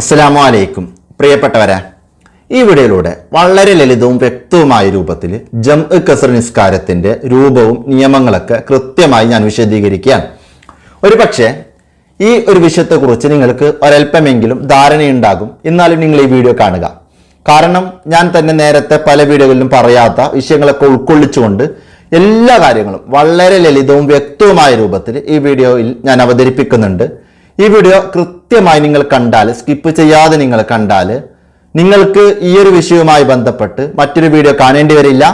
അസ്സലാമു അലൈക്കും. പ്രിയപ്പെട്ടവരെ ഈ വീഡിയോയിലൂടെ വളരെ ലളിതവും വ്യക്തവുമായ രൂപത്തിൽ ജം കസർ നിസ്കാരത്തിന്റെ രൂപവും നിയമങ്ങളൊക്കെ കൃത്യമായി ഞാൻ വിശദീകരിക്കുകയാണ്. ഒരു പക്ഷേ ഈ ഒരു വിഷയത്തെക്കുറിച്ച് നിങ്ങൾക്ക് ഒരൽപ്പമെങ്കിലും ധാരണയുണ്ടാകും. എന്നാലും നിങ്ങൾ ഈ വീഡിയോ കാണുക. കാരണം ഞാൻ തന്നെ നേരത്തെ പല വീഡിയോകളിലും പറയാത്ത വിഷയങ്ങളൊക്കെ ഉൾക്കൊള്ളിച്ചുകൊണ്ട് എല്ലാ കാര്യങ്ങളും വളരെ ലളിതവും വ്യക്തവുമായ രൂപത്തിൽ ഈ വീഡിയോയിൽ ഞാൻ അവതരിപ്പിക്കുന്നുണ്ട്. ഈ വീഡിയോ കൃത്യമായി നിങ്ങൾ കണ്ടാൽ സ്കിപ്പ് ചെയ്യാതെ നിങ്ങൾ കണ്ടാൽ നിങ്ങൾക്ക് ഈ ഒരു വിഷയവുമായി ബന്ധപ്പെട്ട് മറ്റൊരു വീഡിയോ കാണേണ്ടി വരില്ല.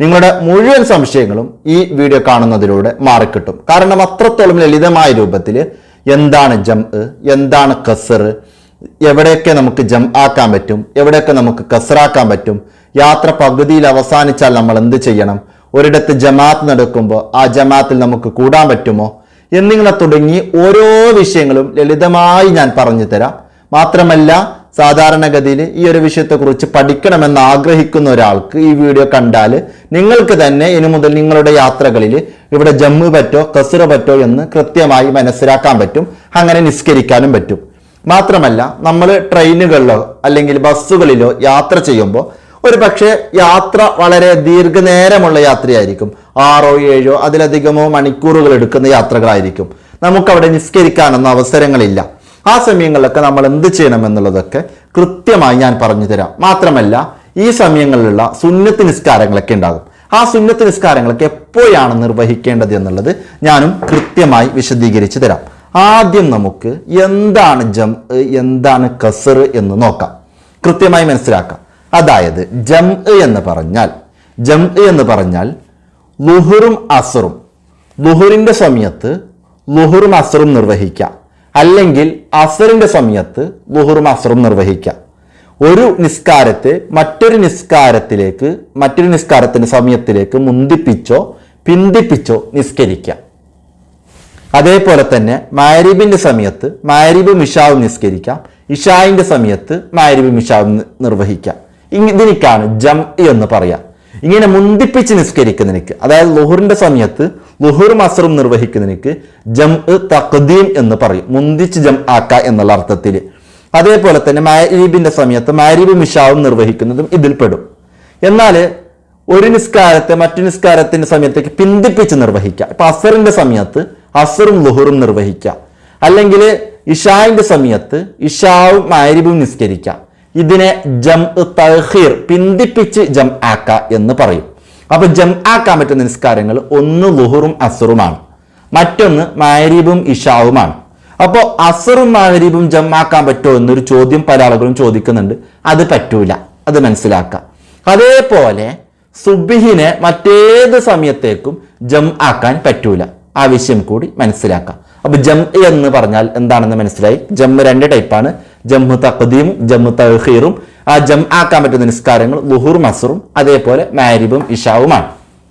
നിങ്ങളുടെ മുഴുവൻ സംശയങ്ങളും ഈ വീഡിയോ കാണുന്നതിലൂടെ മാറിക്കിട്ടും. കാരണം അത്രത്തോളം ലളിതമായ രൂപത്തിൽ എന്താണ് ജം എന്താണ് കസർ എവിടെയൊക്കെ നമുക്ക് ജം ആക്കാൻ പറ്റും എവിടെയൊക്കെ നമുക്ക് കസറാക്കാൻ പറ്റും യാത്ര പകുതിയിൽ അവസാനിച്ചാൽ നമ്മൾ എന്ത് ചെയ്യണം? ഒരിടത്ത് ജമാഅത്ത് നടക്കുമ്പോൾ ആ ജമാഅത്തിൽ നമുക്ക് കൂടാൻ പറ്റുമോ? എന്നിങ്ങനെ തുടങ്ങി ഓരോ വിഷയങ്ങളും ലളിതമായി ഞാൻ പറഞ്ഞു തരാം. മാത്രമല്ല സാധാരണഗതിയിൽ ഈ ഒരു വിഷയത്തെക്കുറിച്ച് പഠിക്കണമെന്ന് ആഗ്രഹിക്കുന്ന ഒരാൾക്ക് ഈ വീഡിയോ കണ്ടാൽ നിങ്ങൾക്ക് തന്നെ ഇനി മുതൽ നിങ്ങളുടെ യാത്രകളിൽ ഇവിടെ ജമ്മു പറ്റോ കസുറ പറ്റോ എന്ന് കൃത്യമായി മനസ്സിലാക്കാൻ പറ്റും അങ്ങനെ നിസ്കരിക്കാനും പറ്റും. മാത്രമല്ല നമ്മൾ ട്രെയിനുകളിലോ അല്ലെങ്കിൽ ബസ്സുകളിലോ യാത്ര ചെയ്യുമ്പോൾ ഒരു പക്ഷേ യാത്ര വളരെ ദീർഘനേരമുള്ള യാത്രയായിരിക്കും. ആറോ ഏഴോ അതിലധികമോ മണിക്കൂറുകൾ എടുക്കുന്ന യാത്രകളായിരിക്കും. നമുക്കവിടെ നിസ്കരിക്കാനൊന്നും അവസരങ്ങളില്ല. ആ സമയങ്ങളിലൊക്കെ നമ്മൾ എന്ത് ചെയ്യണം എന്നുള്ളതൊക്കെ കൃത്യമായി ഞാൻ പറഞ്ഞു തരാം. മാത്രമല്ല ഈ സമയങ്ങളിലുള്ള സുന്നത്ത് നിസ്കാരങ്ങളൊക്കെ ഉണ്ടാകും. ആ സുന്നത്ത് നിസ്കാരങ്ങളൊക്കെ എപ്പോഴാണ് നിർവഹിക്കേണ്ടത് എന്നുള്ളത് ഞാനും കൃത്യമായി വിശദീകരിച്ചു തരാം. ആദ്യം നമുക്ക് എന്താണ് ജം എന്താണ് കസർ എന്ന് നോക്കാം. കൃത്യമായി മനസ്സിലാക്കാം. അതായത് ജം എന്ന് പറഞ്ഞാൽ ജം എന്ന് പറഞ്ഞാൽ ലുഹുറും അസറും. ലുഹുറിന്റെ സമയത്ത് ലുഹുറും അസറും നിർവഹിക്കാം. അല്ലെങ്കിൽ അസറിന്റെ സമയത്ത് ലുഹുറും അസറും നിർവഹിക്കാം. ഒരു നിസ്കാരത്തെ മറ്റൊരു നിസ്കാരത്തിലേക്ക് മറ്റൊരു നിസ്കാരത്തിന്റെ സമയത്തിലേക്ക് മുന്തിപ്പിച്ചോ പിന്തിപ്പിച്ചോ നിസ്കരിക്കാം. അതേപോലെ തന്നെ മാരിബിന്റെ സമയത്ത് മാരിബ് മിഷാവും നിസ്കരിക്കാം. ഇഷായിന്റെ സമയത്ത് മാരിബ് മിഷാവും നിർവഹിക്കാം. ഇതിനിക്കാണ് ജം എന്ന് പറയാം. ഇങ്ങനെ മുന്തിപ്പിച്ച് നിസ്കരിക്കുന്നതിനക്ക് അതായത് ലുഹുറിന്റെ സമയത്ത് ലുഹുർ മസറും നിർവഹിക്കുന്നതിനക്ക് ജം തഖദീം എന്ന് പറയും. മുന്തിച്ച് ജം ആക്ക എന്നുള്ള അർത്ഥത്തിൽ അതേപോലെ തന്നെ മാരീബിന്റെ സമയത്ത് മാരീബ് മിഷാവും നിർവഹിക്കുന്നതും ഇതിൽ പെടും. എന്നാൽ ഒരു നിസ്കാരത്തെ മറ്റു നിസ്കാരത്തിന്റെ സമയത്തേക്ക് പിന്തിപ്പിച്ച് നിർവഹിക്കുക ഇപ്പൊ അസറിന്റെ സമയത്ത് അസറും ലുഹുറും നിർവഹിക്കുക അല്ലെങ്കിൽ ഇഷായിന്റെ സമയത്ത് ഇഷാവും മാരിബും നിസ്കരിക്കാം. ഇതിനെ ജം തഹീർ പിന്തിപ്പിച്ച് ജം ആക്ക എന്ന് പറയും. അപ്പൊ ജം ആക്കാൻ പറ്റുന്ന നിസ്കാരങ്ങൾ ഒന്ന് ലുഹുറും അസറുമാണ്. മറ്റൊന്ന് മാരീബും ഇഷാവുമാണ്. അപ്പോൾ അസറും മാരീബും ജം ആക്കാൻ പറ്റുമോ എന്നൊരു ചോദ്യം പല ആളുകളും ചോദിക്കുന്നുണ്ട്. അത് പറ്റൂല. അത് മനസ്സിലാക്കാം. അതേപോലെ സുബിഹിനെ മറ്റേത് സമയത്തേക്കും ജം ആക്കാൻ പറ്റൂല. ആ വിഷയം കൂടി മനസ്സിലാക്കാം. അപ്പൊ ജം എന്ന് പറഞ്ഞാൽ എന്താണെന്ന് മനസ്സിലായി? ജം രണ്ട് ടൈപ്പാണ് ജമ്മു തഖദീം ജമ്മു തഹീറും ആ ജം ആക്കാൻ പറ്റുന്ന നിസ്കാരങ്ങൾ ലുഹൂർ മസറും അതേപോലെ മാരിബും ഇഷാവുമാണ്.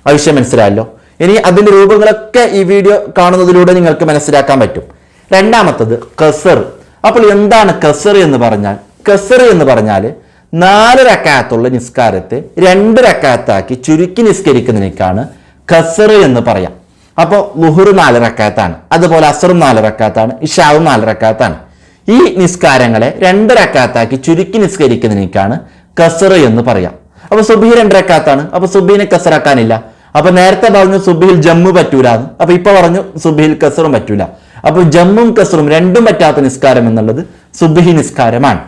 ആ വിഷയം മനസ്സിലായല്ലോ? ഇനി അതിന്റെ രൂപങ്ങളൊക്കെ ഈ വീഡിയോ കാണുന്നതിലൂടെ നിങ്ങൾക്ക് മനസ്സിലാക്കാൻ പറ്റും. രണ്ടാമത്തത് കസർ അപ്പോൾ എന്താണ് കസർ എന്ന് പറഞ്ഞാൽ? കസർ എന്ന് പറഞ്ഞാൽ നാല് രക്കാത്തുള്ള നിസ്കാരത്തെ രണ്ട് രക്കാത്താക്കി ചുരുക്കി നിസ്കരിക്കുന്നതിനേക്കാണ് കസർ എന്ന് പറയാം. അപ്പോൾ ലുഹുർ നാല് റക്കാത്താണ് അതുപോലെ അസറും നാല് റക്കാത്താണ് ഇഷാവും നാല് റക്കാത്താണ് ഈ നിസ്കാരങ്ങളെ രണ്ട് റക്കാത്താക്കി ചുരുക്കി നിസ്കരിക്കുന്നതിനേക്കാണ് കസർ എന്ന് പറയാം. അപ്പൊ സുബിഹി രണ്ട് റക്കാത്താണ്. അപ്പൊ സുബീനെ കസറാക്കാനില്ല. അപ്പൊ നേരത്തെ പറഞ്ഞു സുബിഹിൽ ജമ്മു പറ്റൂല. അപ്പൊ ഇപ്പൊ പറഞ്ഞു സുബിഹിൽ കസറും പറ്റൂല. അപ്പൊ ജമ്മും കസറും രണ്ടും പറ്റാത്ത നിസ്കാരം എന്നുള്ളത് സുബിഹി നിസ്കാരമാണ്.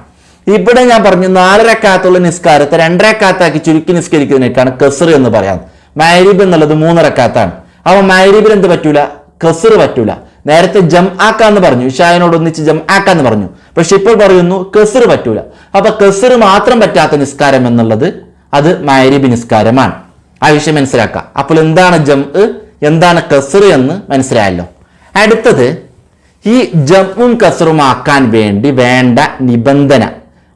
ഇവിടെ ഞാൻ പറഞ്ഞു നാലരക്കാത്തുള്ള നിസ്കാരത്തെ രണ്ടരക്കാത്താക്കി ചുരുക്കി നിസ്കരിക്കുന്നതിനേക്കാണ് കസർ എന്ന് പറയാം. മാരിബ് എന്നുള്ളത് മൂന്നരക്കാത്താണ് അപ്പൊ മാരിബിൽ എന്ത് പറ്റൂല? കസർ പറ്റൂല. നേരത്തെ ജം ആക്കാന്ന് പറഞ്ഞു ഇഷായനോട് ഒന്നിച്ച് ജം ആക്കാന്ന് പറഞ്ഞു. പക്ഷെ ഇപ്പോൾ പറയുന്നു കെസർ പറ്റൂല. അപ്പൊ കെസർ മാത്രം പറ്റാത്ത നിസ്കാരം എന്നുള്ളത് അത് മാരിബ് നിസ്കാരമാണ്. ആ വിഷയം മനസ്സിലാക്കാം. അപ്പോൾ എന്താണ് ജം? എന്താണ് കസർ എന്ന് മനസ്സിലായല്ലോ. അടുത്തത് ഈ ജമ്മും കസറും ആക്കാൻ വേണ്ടി വേണ്ട നിബന്ധന.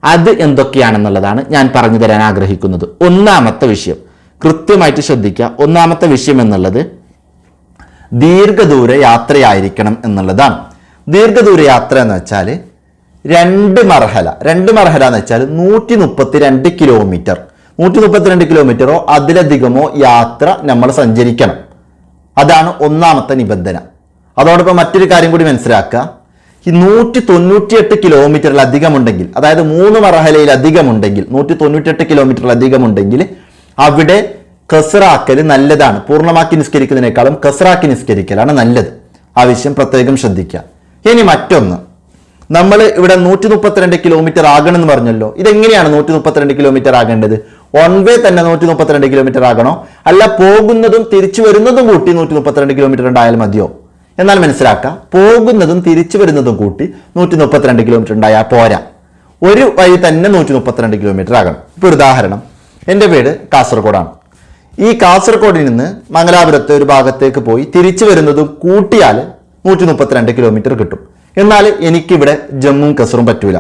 അത് എന്തൊക്കെയാണെന്നുള്ളതാണ് ഞാൻ പറഞ്ഞു തരാൻ ആഗ്രഹിക്കുന്നത്. ഒന്നാമത്തെ വിഷയം. കൃത്യമായിട്ട് ശ്രദ്ധിക്കുക ഒന്നാമത്തെ വിഷയം എന്നുള്ളത് ദീർഘദൂര യാത്രയായിരിക്കണം എന്നുള്ളതാണ്. ദീർഘദൂര യാത്ര എന്ന് വെച്ചാൽ രണ്ട് മർഹല. രണ്ട് മർഹല എന്ന് വെച്ചാൽ നൂറ്റി മുപ്പത്തി രണ്ട് കിലോമീറ്റർ. നൂറ്റി മുപ്പത്തിരണ്ട് കിലോമീറ്ററോ അതിലധികമോ യാത്ര നമ്മൾ സഞ്ചരിക്കണം. അതാണ് ഒന്നാമത്തെ നിബന്ധന. അതോടൊപ്പം മറ്റൊരു കാര്യം കൂടി മനസ്സിലാക്കുക. ഈ നൂറ്റി തൊണ്ണൂറ്റിയെട്ട് കിലോമീറ്ററിലധികം ഉണ്ടെങ്കിൽ അതായത് മൂന്ന് മറഹലയിൽ അധികമുണ്ടെങ്കിൽ നൂറ്റി തൊണ്ണൂറ്റിയെട്ട് കിലോമീറ്ററിലധികം ഉണ്ടെങ്കിൽ അവിടെ കസറാക്കൽ നല്ലതാണ്. പൂർണമാക്കി നിസ്കരിക്കുന്നതിനേക്കാളും കസറാക്കി നിസ്കരിക്കലാണ് നല്ലത്. ആവശ്യം പ്രത്യേകം ശ്രദ്ധിക്കുക. ഇനി മറ്റൊന്ന്. നമ്മൾ ഇവിടെ നൂറ്റി മുപ്പത്തിരണ്ട് കിലോമീറ്റർ ആകണം എന്ന് പറഞ്ഞല്ലോ. ഇതെങ്ങനെയാണ് നൂറ്റി മുപ്പത്തിരണ്ട് കിലോമീറ്റർ ആകേണ്ടത്? വൺ വേ തന്നെ നൂറ്റി മുപ്പത്തിരണ്ട് കിലോമീറ്റർ ആകണോ? അല്ല പോകുന്നതും തിരിച്ചു വരുന്നതും കൂട്ടി നൂറ്റി മുപ്പത്തിരണ്ട് കിലോമീറ്റർ ഉണ്ടായാൽ മതിയോ? എന്നാൽ മനസ്സിലാക്കുക പോകുന്നതും തിരിച്ചു വരുന്നതും കൂട്ടി നൂറ്റി മുപ്പത്തിരണ്ട് കിലോമീറ്റർ ഉണ്ടായാൽ പോരാ. ഒരു വഴി തന്നെ നൂറ്റി മുപ്പത്തിരണ്ട് കിലോമീറ്റർ ആകണം ഇപ്പോൾ ഉദാഹരണം. എന്റെ വീട് കാസർഗോഡാണ്. ഈ കാസർഗോഡിൽ നിന്ന് മംഗലാപുരത്തെ ഒരു ഭാഗത്തേക്ക് പോയി തിരിച്ചു വരുന്നതും കൂട്ടിയാൽ നൂറ്റി മുപ്പത്തിരണ്ട് കിലോമീറ്റർ കിട്ടും. എന്നാൽ എനിക്കിവിടെ ജമ്മുവും കസറും പറ്റൂല.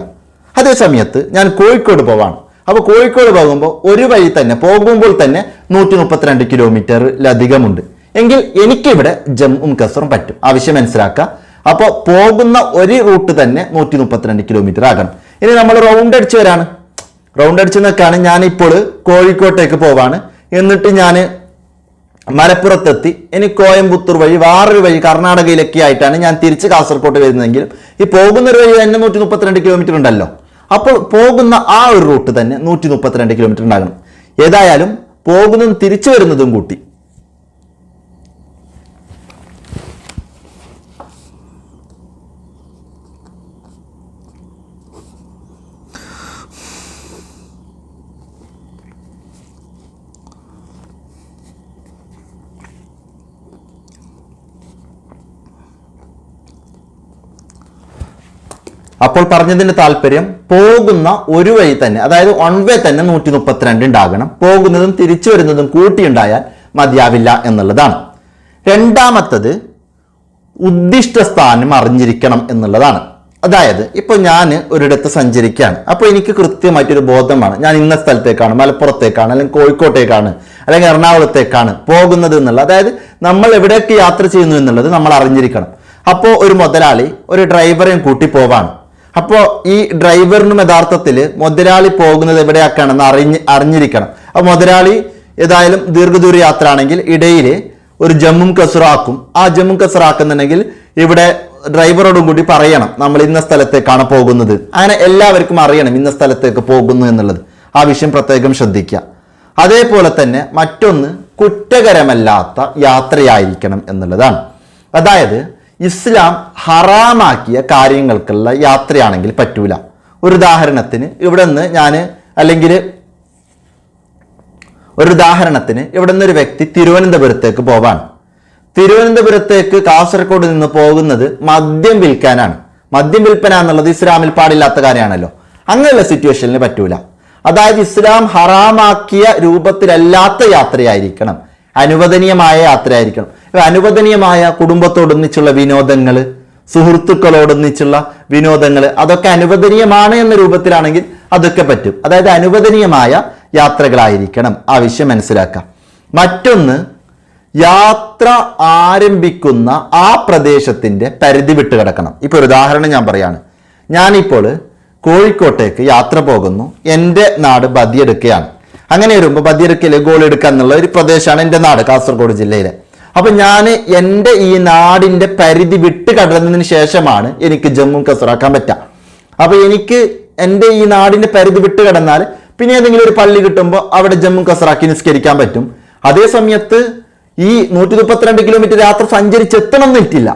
അതേ സമയത്ത് ഞാൻ കോഴിക്കോട് പോവാണ്. അപ്പോൾ കോഴിക്കോട് പോകുമ്പോൾ ഒരു വഴി തന്നെ പോകുമ്പോൾ തന്നെ നൂറ്റി മുപ്പത്തിരണ്ട് കിലോമീറ്ററിലധികമുണ്ട് എങ്കിൽ എനിക്കിവിടെ ജമ്മും കസറും പറ്റും. ആവശ്യം മനസ്സിലാക്കുക അപ്പോൾ പോകുന്ന ഒരു റൂട്ട് തന്നെ നൂറ്റി മുപ്പത്തിരണ്ട് കിലോമീറ്റർ ആകണം. ഇനി നമ്മൾ റൗണ്ട് അടിച്ച് വരാണ്. റൗണ്ട് അടിച്ച് നിൽക്കാണ്. ഞാനിപ്പോൾ കോഴിക്കോട്ടേക്ക് പോവാണ്. എന്നിട്ട് ഞാൻ മലപ്പുറത്തെത്തി. ഇനി കോയമ്പത്തൂർ വഴി വേറൊരു വഴി കർണാടകയിലൊക്കെ ആയിട്ടാണ് ഞാൻ തിരിച്ച് കാസർഗോഡ് വരുന്നതെങ്കിലും ഈ പോകുന്ന ഒരു വഴി തന്നെ നൂറ്റി മുപ്പത്തിരണ്ട് കിലോമീറ്റർ ഉണ്ടല്ലോ. അപ്പോൾ പോകുന്ന ആ ഒരു റൂട്ട് തന്നെ നൂറ്റി മുപ്പത്തിരണ്ട് കിലോമീറ്റർ ഉണ്ടാകണം. ഏതായാലും പോകുന്നതും തിരിച്ചു വരുന്നതും കൂട്ടി. അപ്പോൾ പറഞ്ഞതിന്റെ താല്പര്യം പോകുന്ന ഒരു വഴി തന്നെ അതായത് വൺ വേ തന്നെ നൂറ്റി മുപ്പത്തിരണ്ട് ഉണ്ടാകണം. പോകുന്നതും തിരിച്ചു വരുന്നതും കൂട്ടിയുണ്ടായാൽ മതിയാവില്ല എന്നുള്ളതാണ്. രണ്ടാമത്തത് ഉദ്ദിഷ്ട സ്ഥാനം അറിഞ്ഞിരിക്കണം എന്നുള്ളതാണ്. അതായത് ഇപ്പൊ ഞാൻ ഒരിടത്ത് സഞ്ചരിക്കുകയാണ്. അപ്പോൾ എനിക്ക് കൃത്യമായിട്ടൊരു ബോധമാണ്. ഞാൻ ഇന്ന സ്ഥലത്തേക്കാണ് മലപ്പുറത്തേക്കാണ് അല്ലെങ്കിൽ കോഴിക്കോട്ടേക്കാണ് അല്ലെങ്കിൽ എറണാകുളത്തേക്കാണ് പോകുന്നത് എന്നുള്ളത്. അതായത് നമ്മൾ എവിടെയൊക്കെ യാത്ര ചെയ്യുന്നു എന്നുള്ളത് നമ്മൾ അറിഞ്ഞിരിക്കണം. അപ്പോൾ ഒരു മുതലാളി ഒരു ഡ്രൈവറെയും കൂട്ടി പോവാണ്. അപ്പോൾ ഈ ഡ്രൈവറിനും യഥാർത്ഥത്തിൽ മുതലാളി പോകുന്നത് എവിടെയൊക്കെയാണെന്ന് അറിഞ്ഞ് അറിഞ്ഞിരിക്കണം. അപ്പോൾ മുതലാളി ഏതായാലും ദീർഘദൂര യാത്ര ആണെങ്കിൽ ഇടയിൽ ഒരു ജമ്മും കസുറാക്കും. ആ ജമ്മും കസുറാക്കുന്നുണ്ടെങ്കിൽ ഇവിടെ ഡ്രൈവറോടും കൂടി പറയണം നമ്മൾ ഇന്ന സ്ഥലത്തേക്കാണ് പോകുന്നത്. അങ്ങനെ എല്ലാവർക്കും അറിയണം ഇന്ന സ്ഥലത്തേക്ക് പോകുന്നു എന്നുള്ളത്. ആ വിഷയം പ്രത്യേകം ശ്രദ്ധിക്കുക. അതേപോലെ തന്നെ മറ്റൊന്ന് കുറ്റകരമല്ലാത്ത യാത്രയായിരിക്കണം എന്നുള്ളതാണ്. അതായത് ഇസ്ലാം ഹറാമാക്കിയ കാര്യങ്ങൾക്കുള്ള യാത്രയാണെങ്കിൽ പറ്റൂല. ഒരു ഉദാഹരണത്തിന് ഇവിടെ നിന്ന് ഞാൻ അല്ലെങ്കിൽ ഒരു ഉദാഹരണത്തിന് ഇവിടെ നിന്നൊരു വ്യക്തി തിരുവനന്തപുരത്തേക്ക് പോവാണ്. തിരുവനന്തപുരത്തേക്ക് കാസർഗോഡ് നിന്ന് പോകുന്നത് മദ്യം വിൽക്കാനാണ്. മദ്യം വിൽപ്പന എന്നുള്ളത് ഇസ്ലാമിൽ പാടില്ലാത്ത കാര്യമാണല്ലോ. അങ്ങനെയുള്ള സിറ്റുവേഷനിൽ പറ്റൂല. അതായത് ഇസ്ലാം ഹറാമാക്കിയ രൂപത്തിലല്ലാത്ത യാത്രയായിരിക്കണം. അനുവദനീയമായ യാത്രയായിരിക്കണം. അനുവദനീയമായ കുടുംബത്തോടൊന്നിച്ചുള്ള വിനോദങ്ങൾ സുഹൃത്തുക്കളോടൊന്നിച്ചുള്ള വിനോദങ്ങൾ അതൊക്കെ അനുവദനീയമാണ് എന്ന രൂപത്തിലാണെങ്കിൽ അതൊക്കെ പറ്റും. അതായത് അനുവദനീയമായ യാത്രകളായിരിക്കണം. ആവശ്യം മനസ്സിലാക്കാം. മറ്റൊന്ന് യാത്ര ആരംഭിക്കുന്ന ആ പ്രദേശത്തിന്റെ പരിധി വിട്ട് കിടക്കണം. ഇപ്പോൾ ഒരു ഉദാഹരണം ഞാൻ പറയാണ്. ഞാനിപ്പോൾ കോഴിക്കോട്ടേക്ക് യാത്ര പോകുന്നു. എന്റെ നാട് ബദിയെടുക്കയാണ് അങ്ങനെ വരുമ്പോൾ ബദിയെടുക്കൽ ഗോൾ എടുക്കുക എന്നുള്ള ഒരു പ്രദേശമാണ് എന്റെ നാട് കാസർഗോഡ് ജില്ലയിലെ. അപ്പം ഞാൻ എന്റെ ഈ നാടിന്റെ പരിധി വിട്ട് കടന്നതിന് ശേഷമാണ് എനിക്ക് ജമ്മു കസറാക്കാൻ പറ്റുക അപ്പോൾ എനിക്ക് എന്റെ ഈ നാടിന്റെ പരിധി വിട്ട് കടന്നാൽ പിന്നെ ഏതെങ്കിലും ഒരു പള്ളി കിട്ടുമ്പോൾ അവിടെ ജമ്മു കസറാക്കി നിസ്കരിക്കാൻ പറ്റും. അതേ സമയത്ത് ഈ നൂറ്റി മുപ്പത്തിരണ്ട് കിലോമീറ്റർ യാത്ര സഞ്ചരിച്ചെത്തണം എന്നിട്ടില്ല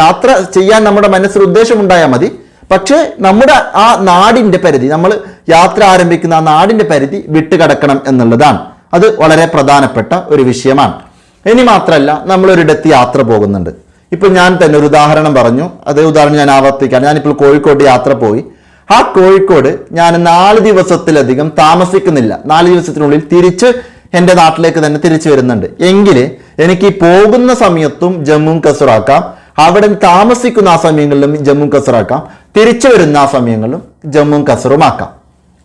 യാത്ര ചെയ്യാൻ നമ്മുടെ മനസ്സിൽ ഉദ്ദേശമുണ്ടായാൽ മതി. പക്ഷേ നമ്മുടെ ആ നാടിന്റെ പരിധി നമ്മൾ യാത്ര ആരംഭിക്കുന്ന ആ നാടിന്റെ പരിധി വിട്ടുകടക്കണം എന്നുള്ളതാണ്. അത് വളരെ പ്രധാനപ്പെട്ട ഒരു വിഷയമാണ്. ഇനി മാത്രമല്ല നമ്മളൊരിടത്ത് യാത്ര പോകുന്നുണ്ട്. ഇപ്പം ഞാൻ തന്നെ ഒരു ഉദാഹരണം പറഞ്ഞു. അതേ ഉദാഹരണം ഞാൻ ആവർത്തിക്കാം ഞാനിപ്പോൾ കോഴിക്കോട് യാത്ര പോയി. ആ കോഴിക്കോട് ഞാൻ നാല് ദിവസത്തിലധികം താമസിക്കുന്നില്ല. നാല് ദിവസത്തിനുള്ളിൽ തിരിച്ച് എന്റെ നാട്ടിലേക്ക് തന്നെ തിരിച്ചു വരുന്നുണ്ട്. എങ്കിൽ എനിക്ക് പോകുന്ന സമയത്തും ജമ്മു കസറാക്കാം അവിടെ താമസിക്കുന്ന ആ സമയങ്ങളിലും ജമ്മു കസറാക്കാം. തിരിച്ചു വരുന്ന ആ സമയങ്ങളിലും ജമ്മും കസറുമാക്കാം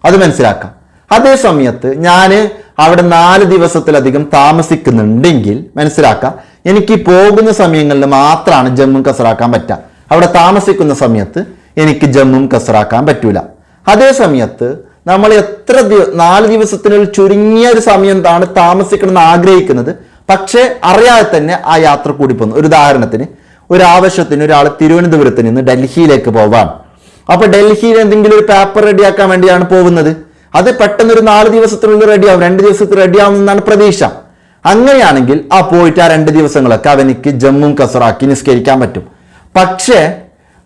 അത് മനസ്സിലാക്കാം. അതേ സമയത്ത് ഞാൻ അവിടെ നാല് ദിവസത്തിലധികം താമസിക്കുന്നുണ്ടെങ്കിൽ മനസ്സിലാക്കാം. എനിക്ക് പോകുന്ന സമയങ്ങളിൽ മാത്രമാണ് ജമ്മു കസറാക്കാൻ പറ്റുക. അവിടെ താമസിക്കുന്ന സമയത്ത് എനിക്ക് ജമ്മും കസറാക്കാൻ പറ്റൂല. അതേ സമയത്ത് നമ്മൾ എത്ര നാല് ദിവസത്തിനുള്ളിൽ ചുരുങ്ങിയ ഒരു സമയത്താണ് താമസിക്കണം എന്ന് ആഗ്രഹിക്കുന്നത്. പക്ഷേ അറിയാതെ തന്നെ ആ യാത്ര കൂടി പോകുന്നു ഒരു ഉദാഹരണത്തിന് ഒരു ആവശ്യത്തിന് ഒരാൾ തിരുവനന്തപുരത്ത് നിന്ന് ഡൽഹിയിലേക്ക് പോവാം. അപ്പൊ ഡൽഹിയിൽ എന്തെങ്കിലും ഒരു പേപ്പർ റെഡിയാക്കാൻ വേണ്ടിയാണ് പോകുന്നത്. അത് പെട്ടെന്ന് ഒരു നാല് ദിവസത്തിനുള്ളിൽ റെഡിയാവും രണ്ട് ദിവസത്തിൽ റെഡിയാവും എന്നാണ് പ്രതീക്ഷ. അങ്ങനെയാണെങ്കിൽ ആ പോയിട്ട് ആ രണ്ട് ദിവസങ്ങളൊക്കെ അവനിക്ക് ജമ്മും കസറാക്കി നിസ്കരിക്കാൻ പറ്റും. പക്ഷേ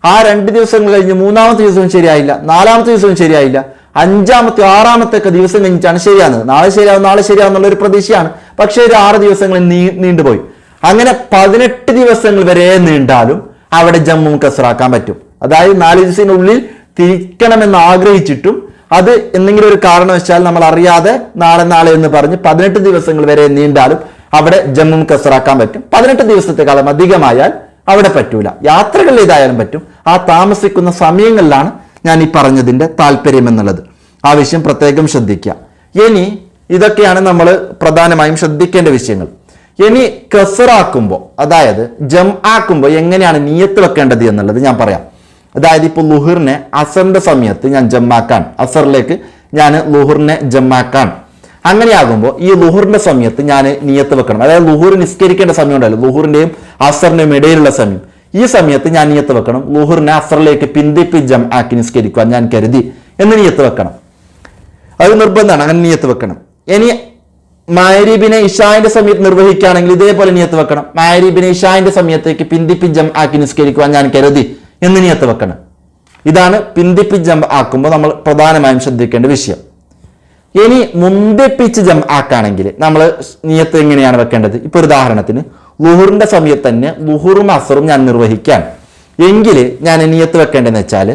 ആ രണ്ട് ദിവസങ്ങൾ കഴിഞ്ഞ് മൂന്നാമത്തെ ദിവസവും ശരിയായില്ല. നാലാമത്തെ ദിവസവും ശരിയായില്ല. അഞ്ചാമത്തെ ആറാമത്തെ ഒക്കെ ദിവസം കഴിഞ്ഞിട്ടാണ് ശരിയാകുന്നത് നാളെ ശരിയാവും നാളെ ശരിയാവും ഒരു പ്രതീക്ഷയാണ്. പക്ഷേ ഒരു ആറ് ദിവസങ്ങൾ നീ നീണ്ടുപോയി. അങ്ങനെ പതിനെട്ട് ദിവസങ്ങൾ വരെ നീണ്ടാലും അവിടെ ജമ്മു കസറാക്കാൻ പറ്റും. അതായത് നാല് ദിവസത്തിനുള്ളിൽ തിരിക്കണമെന്ന് ആഗ്രഹിച്ചിട്ടും അത് എന്തെങ്കിലും ഒരു കാരണവശാൽ നമ്മൾ അറിയാതെ നാളെ നാളെ എന്ന് പറഞ്ഞ് പതിനെട്ട് ദിവസങ്ങൾ വരെ നീണ്ടാലും അവിടെ ജമ്മു കസറാക്കാൻ പറ്റും. പതിനെട്ട് ദിവസത്തെ കാലം അധികമായാൽ അവിടെ പറ്റൂല. യാത്രകളിൽ ഏതായാലും പറ്റും. ആ താമസിക്കുന്ന സമയങ്ങളിലാണ് ഞാൻ ഈ പറഞ്ഞതിന്റെ താല്പര്യം എന്നുള്ളത്. ആ വിഷയം പ്രത്യേകം ശ്രദ്ധിക്കുക. ഇനി ഇതൊക്കെയാണ് നമ്മൾ പ്രധാനമായും ശ്രദ്ധിക്കേണ്ട വിഷയങ്ങൾ. ഇനി കസറാക്കുമ്പോൾ അതായത് ജം ആക്കുമ്പോൾ എങ്ങനെയാണ് നീയത്ത് വെക്കേണ്ടത് എന്നുള്ളത് ഞാൻ പറയാം. അതായത് ഇപ്പോൾ ലുഹറിനെ അസറിന്റെ സമയത്ത് ഞാൻ ജമ്മാക്കാൻ അസറിലേക്ക് ഞാൻ ലുഹറിനെ ജമ്മാക്കാൻ അങ്ങനെയാകുമ്പോൾ ഈ ലുഹുറിന്റെ സമയത്ത് ഞാൻ നീയത്ത് വെക്കണം. അതായത് ലുഹുർ നിസ്കരിക്കേണ്ട സമയം ഉണ്ടല്ലോ ലുഹുറിന്റെയും അസറിന്റെയും ഇടയിലുള്ള സമയം. ഈ സമയത്ത് ഞാൻ നീയത്ത് വെക്കണം. ലുഹുറിനെ അസറിലേക്ക് പിന്തിപ്പി ജം ആക്കി നിസ്കരിക്കുവാൻ ഞാൻ കരുതി എന്ന് നീയത്ത് വെക്കണം. അത് നിർബന്ധമാണ്. അങ്ങനെ നീയത്ത് വെക്കണം. ഇനി മാരീബിനെ ഇഷാന്റെ സമയത്ത് നിർവഹിക്കുകയാണെങ്കിൽ ഇതേപോലെ നിയത്ത് വെക്കണം. മാരീബിനെ ഇഷാന്റെ സമയത്തേക്ക് പിന്തിപ്പി ജം ആക്കി നിസ്കരിക്കുവാൻ ഞാൻ കരുതി എന്ന് നിയത്ത് വെക്കണം. ഇതാണ് പിന്തിപ്പി ജം ആക്കുമ്പോൾ നമ്മൾ പ്രധാനമായും ശ്രദ്ധിക്കേണ്ട വിഷയം. ഇനി മുന്തിപ്പിച്ച് ജം ആക്കാണെങ്കിൽ നമ്മൾ നിയത്ത് എങ്ങനെയാണ് വെക്കേണ്ടത്? ഇപ്പൊ ഒരു ഉദാഹരണത്തിന് ലുഹുറിന്റെ സമയത്ത് തന്നെ ലുഹുറും അസറും ഞാൻ നിർവഹിക്കാൻ എങ്കിൽ ഞാൻ നിയത്ത് വെക്കേണ്ടതെന്ന് വെച്ചാൽ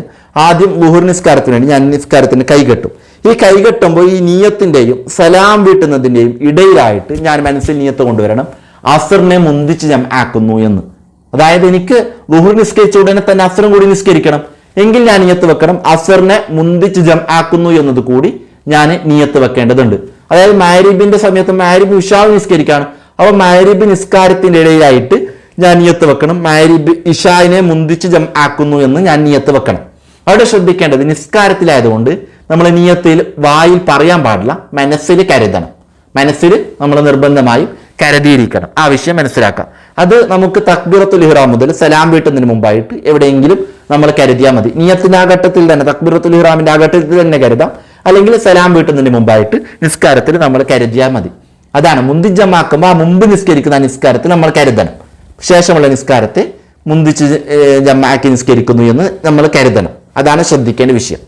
ആദ്യം ലുഹുർ നിസ്കാരത്തിന് വേണ്ടി ഞാൻ നിസ്കാരത്തിന് കൈകെട്ടും. ഈ കൈകെട്ടുമ്പോൾ ഈ നീയത്തിന്റെയും സലാം വീട്ടുന്നതിന്റെയും ഇടയിലായിട്ട് ഞാൻ മനസ്സിൽ നീയത്ത് കൊണ്ടുവരണം. അസറിനെ മുന്തിച്ച് ഞാൻ ആക്കുന്നു എന്ന്. അതായത് എനിക്ക് ലുഹുർ നിസ്കരിച്ച ഉടനെ തന്നെ അസറും കൂടി നിസ്കരിക്കണം. എങ്കിൽ ഞാൻ നീയത്ത് വെക്കണം. അസറിനെ മുന്തിച്ച് ജം ആക്കുന്നു എന്നത് കൂടി ഞാൻ നീയത്ത് വെക്കേണ്ടതുണ്ട്. അതായത് മാരിബിന്റെ സമയത്ത് മാരിബ് ഇഷാവ് നിസ്കരിക്കാണ്. അപ്പൊ മാരിബ് നിസ്കാരത്തിന്റെ ഇടയിലായിട്ട് ഞാൻ നിയത്ത് വെക്കണം. മാരിബ് ഇഷാവിനെ മുന്തിച്ച് ജം ആക്കുന്നു എന്ന് ഞാൻ നിയത്ത് വെക്കണം. അവിടെ ശ്രദ്ധിക്കേണ്ടത് നിസ്കാരത്തിലായതുകൊണ്ട് നമ്മൾ നിയത്തിൽ വായിൽ പറയാൻ പാടില്ല. മനസ്സിൽ കരുതണം. മനസ്സിൽ നമ്മൾ നിർബന്ധമായും കരുതിയിരിക്കണം. ആ വിഷയം മനസ്സിലാക്കാം അത് നമുക്ക് തക്ബീറത്തുൽ ഇഹ്റാം മുതൽ സലാം വീട്ടുന്നതിന് മുമ്പായിട്ട് എവിടെയെങ്കിലും നമ്മൾ കരുതിയാൽ മതി. നിയത്തിന്റെ ആ ഘട്ടത്തിൽ തന്നെ തക്ബീറത്തുൽ ഇഹ്റാമിന്റെ ആ ഘട്ടത്തിൽ തന്നെ കരുതാം. അല്ലെങ്കിൽ സലാം വീട്ടുന്നതിന് മുമ്പായിട്ട് നിസ്കാരത്തിൽ നമ്മൾ കരുതിയാൽ മതി. അതാണ് മുന്തിജമാക്കുമ്പോൾ ആ മുമ്പ് നിസ്കരിക്കുന്ന നിസ്കാരത്തിൽ നമ്മൾ കരുതണം. ശേഷമുള്ള നിസ്കാരത്തെ മുന്തിച്ച് ജമാക്കി നിസ്കരിക്കുന്നു എന്ന് നമ്മൾ കരുതണം. അതാണ് ശ്രദ്ധിക്കേണ്ട വിഷയം.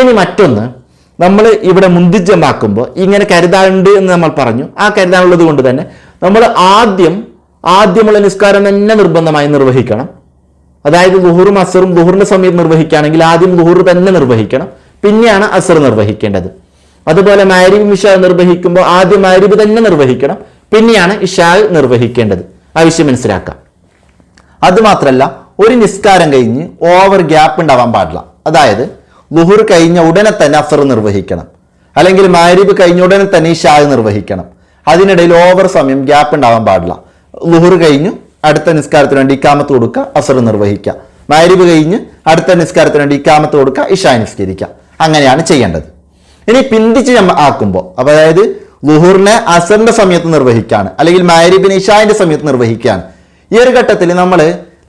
ഇനി മറ്റൊന്ന് നമ്മൾ ഇവിടെ മുന്തിജമാക്കുമ്പോൾ ഇങ്ങനെ കരുതാനുണ്ട് എന്ന് നമ്മൾ പറഞ്ഞു. ആ കരുതാനുള്ളത് കൊണ്ട് തന്നെ നമ്മൾ ആദ്യം ആദ്യമുള്ള നിസ്കാരം തന്നെ നിർബന്ധമായി നിർവഹിക്കണം. അതായത് ലുഹുറും അസറും ലുഹുറിന്റെ സമയത്ത് നിർവഹിക്കുകയാണെങ്കിൽ ആദ്യം ലുഹുർ തന്നെ നിർവഹിക്കണം. പിന്നെയാണ് അസർ നിർവഹിക്കേണ്ടത്. അതുപോലെ മാരിബ് ഇഷ നിർവഹിക്കുമ്പോൾ ആദ്യം മാരിബ് തന്നെ നിർവഹിക്കണം. പിന്നെയാണ് ഇഷാ നിർവഹിക്കേണ്ടത്. ആവശ്യം മനസ്സിലാക്കാം. അതുമാത്രല്ല ഒരു നിസ്കാരം കഴിഞ്ഞ് ഓവർ ഗ്യാപ്പ് ഉണ്ടാവാൻ പാടില്ല. അതായത് ലുഹുർ കഴിഞ്ഞ ഉടനെ തന്നെ അസർ നിർവഹിക്കണം. അല്ലെങ്കിൽ മാരിബ് കഴിഞ്ഞ ഉടനെ തന്നെ ഇഷാ നിർവഹിക്കണം. അതിനിടയിൽ ഓവർ സമയം ഗ്യാപ്പ് ഉണ്ടാവാൻ പാടില്ല. ലുഹുർ കഴിഞ്ഞു അടുത്ത നിസ്കാരത്തിന് വേണ്ടി ഇക്കാമത്ത് കൊടുക്കുക അസർ നിർവഹിക്കുക. മാരിബ് കഴിഞ്ഞ് അടുത്ത നിസ്കാരത്തിന് വേണ്ടി ഇക്കാമത്ത് കൊടുക്കുക ഇഷാ നിസ്കരിക്കുക. അങ്ങനെയാണ് ചെയ്യേണ്ടത്. ഇനി പിന്തിച്ച് നമ്മൾ ആക്കുമ്പോൾ അപ്പോൾ അതായത് ലുഹുറിനെ അസറിന്റെ സമയത്ത് നിർവഹിക്കുകയാണ് അല്ലെങ്കിൽ മാരിബിനെ ഇഷാന്റെ സമയത്ത് നിർവഹിക്കുകയാണ്. ഈ ഒരു ഘട്ടത്തിൽ നമ്മൾ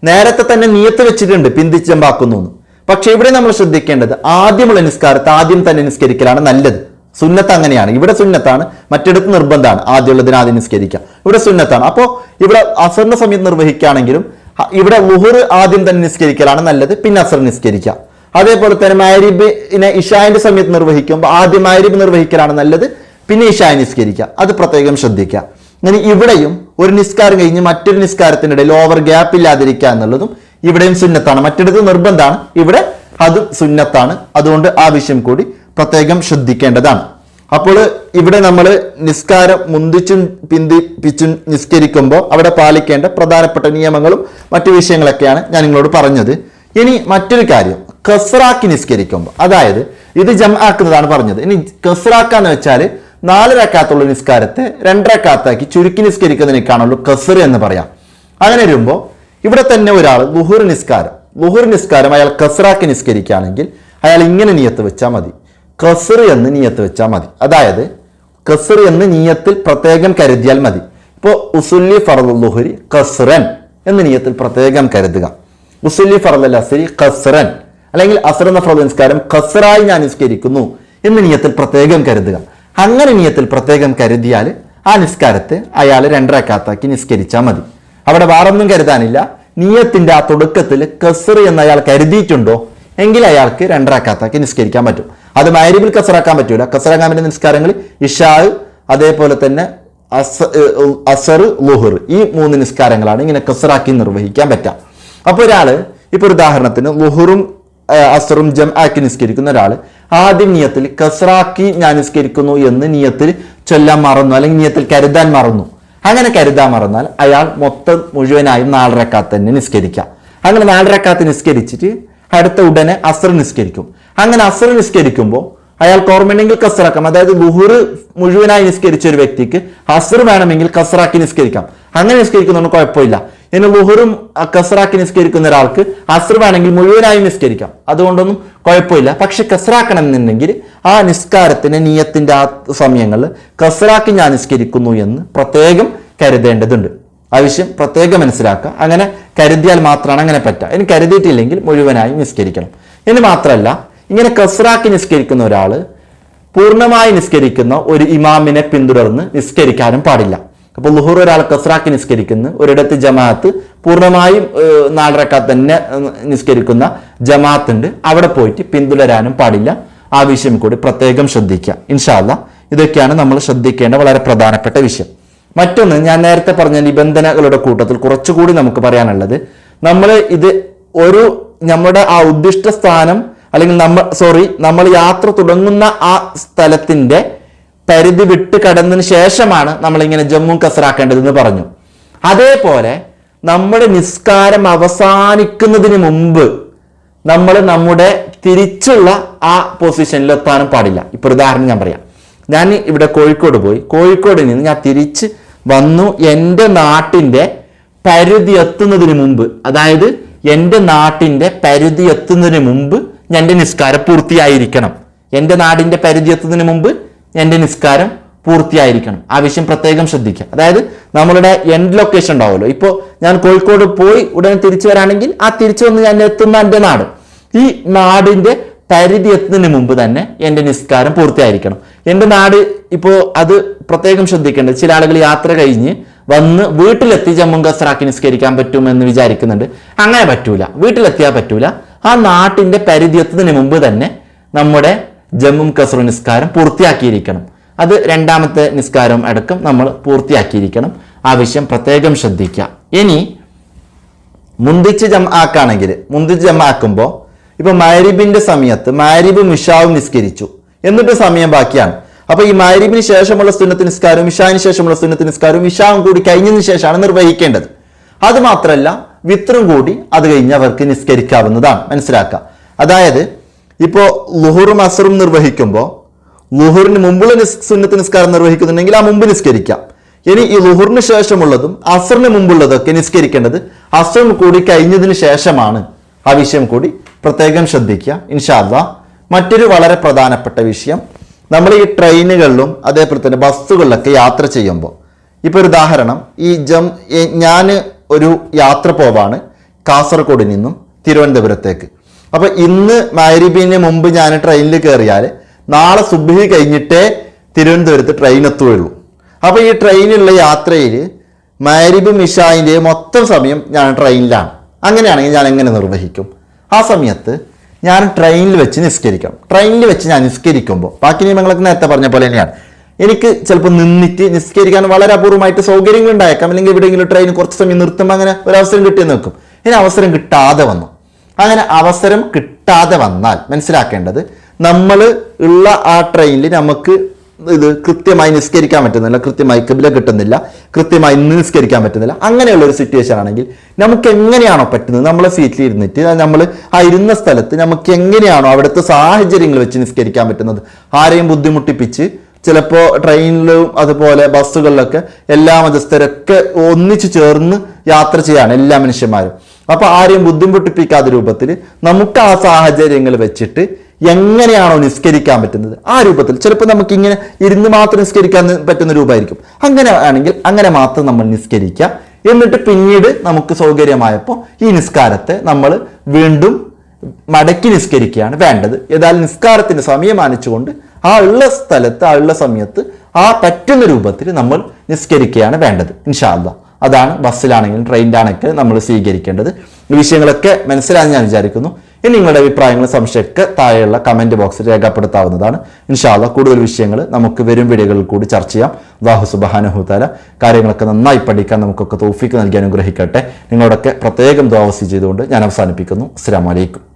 നേരത്തെ തന്നെ നിയത്ത് വെച്ചിട്ടുണ്ട് പിന്തിച്ച് ജമ്പാക്കുന്നു എന്ന്. പക്ഷെ ഇവിടെ നമ്മൾ ശ്രദ്ധിക്കേണ്ടത് ആദ്യമുള്ള നിസ്കാരത്തെ ആദ്യം തന്നെ നിസ്കരിക്കലാണ് നല്ലത്. സുന്നത്ത് അങ്ങനെയാണ്. ഇവിടെ സുന്നത്താണ് മറ്റിടത്ത് നിർബന്ധമാണ്. ആദ്യമുള്ളതിന് ആദ്യം നിസ്കരിക്കുക. ഇവിടെ സുന്നത്താണ്. അപ്പോൾ ഇവിടെ അസറിന്റെ സമയത്ത് നിർവഹിക്കുകയാണെങ്കിലും ഇവിടെ മുഹർ ആദ്യം തന്നെ നിസ്കരിക്കലാണ് നല്ലത് പിന്നെ അസർ നിസ്കരിക്കുക. അതേപോലെ തന്നെ മാരിബിനെ ഇഷാന്റെ സമയത്ത് നിർവഹിക്കുമ്പോൾ ആദ്യം മാരിബ് നിർവഹിക്കലാണ് നല്ലത് പിന്നെ ഇഷായ നിസ്കരിക്കുക. അത് പ്രത്യേകം ശ്രദ്ധിക്കുക. ഇനി ഇവിടെയും ഒരു നിസ്കാരം കഴിഞ്ഞ് മറ്റൊരു നിസ്കാരത്തിനിടയിൽ ഓവർ ഗ്യാപ്പ് ഇല്ലാതിരിക്കുക എന്നുള്ളതും ഇവിടെയും സുന്നത്താണ്. മറ്റിടത്ത് നിർബന്ധമാണ്. ഇവിടെ അത് സുന്നത്താണ്. അതുകൊണ്ട് ആ വിഷയം കൂടി പ്രത്യേകം ശ്രദ്ധിക്കേണ്ടതാണ്. അപ്പോൾ ഇവിടെ നമ്മൾ നിസ്കാരം മുന്തിച്ചും പിന്തിപ്പിച്ചും നിസ്കരിക്കുമ്പോൾ അവിടെ പാലിക്കേണ്ട പ്രധാനപ്പെട്ട നിയമങ്ങളും മറ്റു വിഷയങ്ങളൊക്കെയാണ് ഞാൻ നിങ്ങളോട് പറഞ്ഞത്. ഇനി മറ്റൊരു കാര്യം. കസ്റാക്കി നിസ്കരിക്കുമ്പോൾ. അതായത് ഇത് ജം ആക്കുന്നതാണ് പറഞ്ഞത്. ഇനി കസ്റാക്കാന്ന് വെച്ചാൽ നാല് റക്കാത്തുള്ള നിസ്കാരത്തെ രണ്ടരക്കാത്താക്കി ചുരുക്കി നിസ്കരിക്കുന്നതിനേക്കാണല്ലോ കസർ എന്ന് പറയാം. അങ്ങനെ വരുമ്പോൾ ഇവിടെ തന്നെ ഒരാൾ ലുഹുർ നിസ്കാരം. ലുഹുർ നിസ്കാരം അയാൾ കസറാക്കി നിസ്കരിക്കുകയാണെങ്കിൽ അയാൾ ഇങ്ങനെ നീയത്ത് വെച്ചാൽ മതി. കസർ എന്ന് നീയത്ത് വെച്ചാൽ മതി. അതായത് കസർ എന്ന് നീയത്തിൽ പ്രത്യേകം കരുതിയാൽ മതി. ഇപ്പോൾ ഉസുല്ലി ഫറദ് ലുഹുരി കസ്റൻ എന്ന് നീയത്തിൽ പ്രത്യേകം കരുതുക. ഉസുല്ലി ഫറദൽ അസരി കസ്റൻ അല്ലെങ്കിൽ അസർ എന്ന ഫറദ് നിസ്കാരം കസറായി ഞാൻ നിസ്കരിക്കുന്നു എന്ന് നീയത്തിൽ പ്രത്യേകം കരുതുക. അങ്ങനെ നീയത്തിൽ പ്രത്യേകം കരുതിയാൽ ആ നിസ്കാരത്തെ അയാൾ രണ്ടരക്കാത്താക്കി നിസ്കരിച്ചാൽ മതി. അവിടെ വേറൊന്നും കരുതാനില്ല. നീയത്തിന്റെ ആ തുടക്കത്തിൽ കസർ എന്ന് അയാൾ കരുതിയിട്ടുണ്ടോ? എങ്കിൽ അയാൾക്ക് രണ്ടരക്കാത്താക്കി നിസ്കരിക്കാൻ പറ്റും. അത് മൈരിബിൽ കസറാക്കാൻ പറ്റൂല. കസറാക്കാൻ നിസ്കാരങ്ങൾ ഇഷാ അതേപോലെ തന്നെ അസ- അസർ ലുഹർ ഈ മൂന്ന് നിസ്കാരങ്ങളാണ് ഇങ്ങനെ കസറാക്കി നിർവഹിക്കാൻ പറ്റുക. അപ്പോൾ ഒരാൾ ഇപ്പൊ ഉദാഹരണത്തിന് ലുഹറും അസറും ജം ആക്കി നിസ്കരിക്കുന്ന ഒരാൾ ആദ്യം നിയത്തിൽ കസറാക്കി ഞാൻ നിസ്കരിക്കുന്നു എന്ന് നിയത്തിൽ ചൊല്ലാൻ മറന്നു അല്ലെങ്കിൽ നിയത്തിൽ കരുതാൻ മറന്നു. അങ്ങനെ കരുതാൻ മറന്നാൽ അയാൾ മൊത്തം മുഴുവനായും നാലരക്കാത്ത് തന്നെ നിസ്കരിക്കാം അങ്ങനെ നാലരക്കാത്ത് നിസ്കരിച്ചിട്ട് അടുത്ത ഉടനെ അസർ നിസ്കരിക്കും. അങ്ങനെ അസർ നിസ്കരിക്കുമ്പോൾ അയാൾ ഓർമ്മയുണ്ടെങ്കിൽ കസറാക്കാം അതായത് ലുഹുർ മുഴുവനായി നിസ്കരിച്ച ഒരു വ്യക്തിക്ക് അസർ വേണമെങ്കിൽ കസറാക്കി നിസ്കരിക്കാം. അങ്ങനെ നിസ്കരിക്കുന്നതുകൊണ്ട് കുഴപ്പമില്ല. ഇനി ബുഹുറും കസറാക്കി നിസ്കരിക്കുന്ന ഒരാൾക്ക് അസർ വേണമെങ്കിൽ മുഴുവനായി നിസ്കരിക്കാം. അതുകൊണ്ടൊന്നും കുഴപ്പമില്ല. പക്ഷെ കസറാക്കണം എന്നുണ്ടെങ്കിൽ ആ നിസ്കാരത്തിന് നീയത്തിന്റെ ആ സമയങ്ങളിൽ കസറാക്കി ഞാൻ നിസ്കരിക്കുന്നു എന്ന് പ്രത്യേകം കരുതേണ്ടതുണ്ട്. ആവശ്യം പ്രത്യേകം മനസ്സിലാക്കുക. അങ്ങനെ കരുതിയാൽ മാത്രമാണ് അങ്ങനെ പറ്റുക. ഇനി കരുതിയിട്ടില്ലെങ്കിൽ മുഴുവനായി നിസ്കരിക്കണം. ഇനി മാത്രമല്ല ഇങ്ങനെ കസറാക്കി നിസ്കരിക്കുന്ന ഒരാൾ പൂർണമായി നിസ്കരിക്കുന്ന ഒരു ഇമാമിനെ പിന്തുടർന്ന് നിസ്കരിക്കാനും പാടില്ല. അപ്പോൾ ലുഹൂർ ഒരാൾ കസ്രാക്ക് നിസ്കരിക്കുന്നു. ഒരിടത്ത് ജമാഅത്ത്. പൂർണമായും ഏഹ്, നാലരക്കാത്ത് തന്നെ നിസ്കരിക്കുന്ന ജമാഅത്ത് ഉണ്ട് അവിടെ പോയിട്ട് പിന്തുടരാനും പാടില്ല. ആ വിഷയം കൂടി പ്രത്യേകം ശ്രദ്ധിക്കുക. ഇൻഷാല്ല ഇതൊക്കെയാണ് നമ്മൾ ശ്രദ്ധിക്കേണ്ട വളരെ പ്രധാനപ്പെട്ട വിഷയം. മറ്റൊന്ന് ഞാൻ നേരത്തെ പറഞ്ഞ നിബന്ധനകളുടെ കൂട്ടത്തിൽ കുറച്ചുകൂടി നമുക്ക് പറയാനുള്ളത്. നമ്മൾ ഇത് ഒരു നമ്മുടെ ആ ഉദ്ദിഷ്ട സ്ഥാനം അല്ലെങ്കിൽ നമ്മൾ സോറി നമ്മൾ യാത്ര തുടങ്ങുന്ന ആ സ്ഥലത്തിന്റെ പരിധി വിട്ട് കടന്നതിന് ശേഷമാണ് നമ്മളിങ്ങനെ ജമ്മു കസറാക്കേണ്ടതെന്ന് പറഞ്ഞു. അതേപോലെ നമ്മുടെ നിസ്കാരം അവസാനിക്കുന്നതിന് മുമ്പ് നമ്മൾ നമ്മുടെ തിരിച്ചുള്ള ആ പൊസിഷനിൽ എത്താനും പാടില്ല. ഇപ്പൊ ഉദാഹരണം ഞാൻ പറയാം. ഞാൻ ഇവിടെ കോഴിക്കോട് പോയി. കോഴിക്കോട് നിന്ന് ഞാൻ തിരിച്ച് വന്നു എന്റെ നാട്ടിന്റെ പരിധി എത്തുന്നതിന് മുമ്പ്. അതായത് എന്റെ നാട്ടിന്റെ പരിധി എത്തുന്നതിന് മുമ്പ് എന്റെ നിസ്കാരം പൂർത്തിയായിരിക്കണം. എന്റെ നാടിന്റെ പരിധി എത്തുന്നതിന് മുമ്പ് എന്റെ നിസ്കാരം പൂർത്തിയായിരിക്കണം. ആ വിഷയം പ്രത്യേകം ശ്രദ്ധിക്കുക. അതായത് നമ്മളുടെ എൻഡ് ലൊക്കേഷൻ ഉണ്ടാവുമല്ലോ. ഇപ്പോൾ ഞാൻ കോഴിക്കോട് പോയി ഉടനെ തിരിച്ചു വരാണെങ്കിൽ ആ തിരിച്ചു വന്ന് ഞാൻ എത്തുന്ന എന്റെ നാട്. ഈ നാടിന്റെ പരിധി എത്തുന്നതിന് മുമ്പ് തന്നെ എന്റെ നിസ്കാരം പൂർത്തിയായിരിക്കണം. എന്റെ നാട് ഇപ്പോൾ അത് പ്രത്യേകം ശ്രദ്ധിക്കേണ്ടത് ചില ആളുകൾ യാത്ര കഴിഞ്ഞ് വന്ന് വീട്ടിലെത്തി ജമ്മു കസ്രാക്കി നിസ്കരിക്കാൻ പറ്റുമെന്ന് വിചാരിക്കുന്നുണ്ട്. അങ്ങനെ പറ്റൂല. വീട്ടിലെത്തിയാൽ പറ്റൂല. ആ നാട്ടിന്റെ പരിധി എത്തുന്നതിന് മുമ്പ് തന്നെ നമ്മുടെ ജമ്മു കസറു നിസ്കാരം പൂർത്തിയാക്കിയിരിക്കണം. അത് രണ്ടാമത്തെ നിസ്കാരം അടക്കം നമ്മൾ പൂർത്തിയാക്കിയിരിക്കണം. ആവശ്യം പ്രത്യേകം ശ്രദ്ധിക്കുക. ഇനി മുന്തിച്ച് ജം ആക്കാണെങ്കിൽ മുന്തിച്ച് ജം ആക്കുമ്പോൾ ഇപ്പൊ മാരിബിന്റെ സമയത്ത് മാരിബ് മിഷാവും നിസ്കരിച്ചു. എന്നിട്ട് സമയം ബാക്കിയാണ്. അപ്പൊ ഈ മാരിബിന് ശേഷമുള്ള സുന്നത്ത് നിസ്കാരവും ഇഷാന് ശേഷമുള്ള സുന്നത്ത് നിസ്കാരവും ഇഷാവും കൂടി കഴിഞ്ഞതിന് ശേഷമാണ് നിർവഹിക്കേണ്ടത്. അത് മാത്രമല്ല വിത്രും കൂടി അത് കഴിഞ്ഞ് അവർക്ക് നിസ്കരിക്കാവുന്നതാണ്. മനസ്സിലാക്കുക. അതായത് ഇപ്പോ ലുഹുറും അസറും നിർവഹിക്കുമ്പോൾ ലുഹുറിന് മുമ്പുള്ള സുന്നത്ത് നിസ്കാരം നിർവഹിക്കുന്നുണ്ടെങ്കിൽ ആ മുമ്പ് നിസ്കരിക്കാം. ഇനി ഈ ലുഹുറിന് ശേഷമുള്ളതും അസറിന് മുമ്പുള്ളതൊക്കെ നിസ്കരിക്കേണ്ടത് അസറും കൂടി കഴിഞ്ഞതിന് ശേഷമാണ്. ആ വിഷയം കൂടി പ്രത്യേകം ശ്രദ്ധിക്കുക. ഇൻഷാല്ല മറ്റൊരു വളരെ പ്രധാനപ്പെട്ട വിഷയം. നമ്മൾ ഈ ട്രെയിനുകളിലും അതേപോലെ തന്നെ ബസ്സുകളിലൊക്കെ യാത്ര ചെയ്യുമ്പോൾ ഇപ്പോൾ ഒരു ഉദാഹരണം ഈ ജം ഞാൻ ഒരു യാത്ര പോവാണ് കാസർഗോഡ് നിന്നും തിരുവനന്തപുരത്തേക്ക്. അപ്പൊ ഇന്ന് മാരിബീന് മുമ്പ് ഞാൻ ട്രെയിനിൽ കയറിയാൽ നാളെ സുബ്ഹി കഴിഞ്ഞിട്ടേ തിരുവനന്തപുരത്ത് ട്രെയിൻ എത്തുകയുള്ളൂ. അപ്പോൾ ഈ ട്രെയിനിലുള്ള യാത്രയിൽ മാരിബ് മിഷായിന്റെ മൊത്തം സമയം ഞാൻ ട്രെയിനിലാണ് അങ്ങനെയാണെങ്കിൽ ഞാൻ എങ്ങനെ നിർവഹിക്കും? ആ സമയത്ത് ഞാൻ ട്രെയിനിൽ വെച്ച് നിസ്കരിക്കണം. ട്രെയിനിൽ വെച്ച് ഞാൻ നിസ്കരിക്കുമ്പോൾ ബാക്കി നിയമങ്ങളൊക്കെ നേരത്തെ പറഞ്ഞ പോലെ തന്നെയാണ്. എനിക്ക് ചിലപ്പോൾ നിന്നിട്ട് നിസ്കരിക്കാൻ വളരെ അപൂർവമായിട്ട് സൗകര്യങ്ങൾ ഉണ്ടായേക്കാം അല്ലെങ്കിൽ എവിടെയെങ്കിലും ട്രെയിൻ കുറച്ച് സമയം നിർത്തുമ്പോൾ അങ്ങനെ ഒരു അവസരം കിട്ടിയെന്ന് വെക്കും. ഇനി അവസരം കിട്ടാതെ വന്നു. അങ്ങനെ അവസരം കിട്ടാതെ വന്നാൽ മനസ്സിലാക്കേണ്ടത് നമ്മൾ ഉള്ള ആ ട്രെയിനിൽ നമുക്ക് ഇത് കൃത്യമായി നിസ്കരിക്കാൻ പറ്റുന്നില്ല കൃത്യമായി കബില കിട്ടുന്നില്ല കൃത്യമായി നിസ്കരിക്കാൻ പറ്റുന്നില്ല. അങ്ങനെയുള്ള ഒരു സിറ്റുവേഷൻ ആണെങ്കിൽ നമുക്ക് എങ്ങനെയാണോ പറ്റുന്നത്? നമ്മളെ സീറ്റിൽ ഇരുന്നിട്ട് നമ്മൾ ആ ഇരുന്ന സ്ഥലത്ത് നമുക്ക് എങ്ങനെയാണോ അവിടുത്തെ സാഹചര്യങ്ങൾ വെച്ച് നിസ്കരിക്കാൻ പറ്റുന്നത്? ആരെയും ബുദ്ധിമുട്ടിപ്പിച്ച് ചിലപ്പോൾ ട്രെയിനിലും അതുപോലെ ബസ്സുകളിലൊക്കെ എല്ലാ മതസ്ഥരൊക്കെ ഒന്നിച്ചു ചേർന്ന് യാത്ര ചെയ്യാണ് എല്ലാ മനുഷ്യന്മാരും. അപ്പൊ ആരെയും ബുദ്ധിമുട്ടിപ്പിക്കാത്ത രൂപത്തിൽ നമുക്ക് ആ സാഹചര്യങ്ങൾ വെച്ചിട്ട് എങ്ങനെയാണോ നിസ്കരിക്കാൻ പറ്റുന്നത്? ആ രൂപത്തിൽ. ചിലപ്പോൾ നമുക്ക് ഇങ്ങനെ ഇരുന്ന് മാത്രം നിസ്കരിക്കാൻ പറ്റുന്ന രൂപമായിരിക്കും. അങ്ങനെ ആണെങ്കിൽ അങ്ങനെ മാത്രം നമ്മൾ നിസ്കരിക്കുക എന്നിട്ട് പിന്നീട് നമുക്ക് സൗകര്യമായപ്പോൾ ഈ നിസ്കാരത്തെ നമ്മൾ വീണ്ടും മടക്കി നിസ്കരിക്കുകയാണ് വേണ്ടത്. ഏതായാലും നിസ്കാരത്തിന്റെ സമയം മാനിച്ചുകൊണ്ട് ആ ഉള്ള സ്ഥലത്ത് ആ ഉള്ള സമയത്ത് ആ പറ്റുന്ന രൂപത്തിൽ നമ്മൾ നിസ്കരിക്കുകയാണ് വേണ്ടത്. ഇൻഷാല്ല അതാണ് ബസ്സിലാണെങ്കിലും ട്രെയിനിലാണെങ്കിലും നമ്മൾ സ്വീകരിക്കേണ്ടത്. ഈ വിഷയങ്ങളൊക്കെ മനസ്സിലായെന്ന് ഞാൻ വിചാരിക്കുന്നു. ഇനി നിങ്ങളുടെ അഭിപ്രായങ്ങൾ സംശയമൊക്കെ താഴെയുള്ള കമന്റ് ബോക്സിൽ രേഖപ്പെടുത്താവുന്നതാണ്. ഇൻഷാല്ല കൂടുതൽ വിഷയങ്ങൾ നമുക്ക് വരും വീഡിയോകളിൽ കൂടി ചർച്ച ചെയ്യാം. വാഹു സുബാനഹുത്താല കാര്യങ്ങളൊക്കെ നന്നായി പഠിക്കാൻ നമുക്കൊക്കെ തോഫിക്ക് നൽകി അനുഗ്രഹിക്കട്ടെ. നിങ്ങളോടൊക്കെ പ്രത്യേകം ദോവസി ചെയ്തുകൊണ്ട് ഞാൻ അവസാനിപ്പിക്കുന്നു. അസ്സാം വലൈക്കും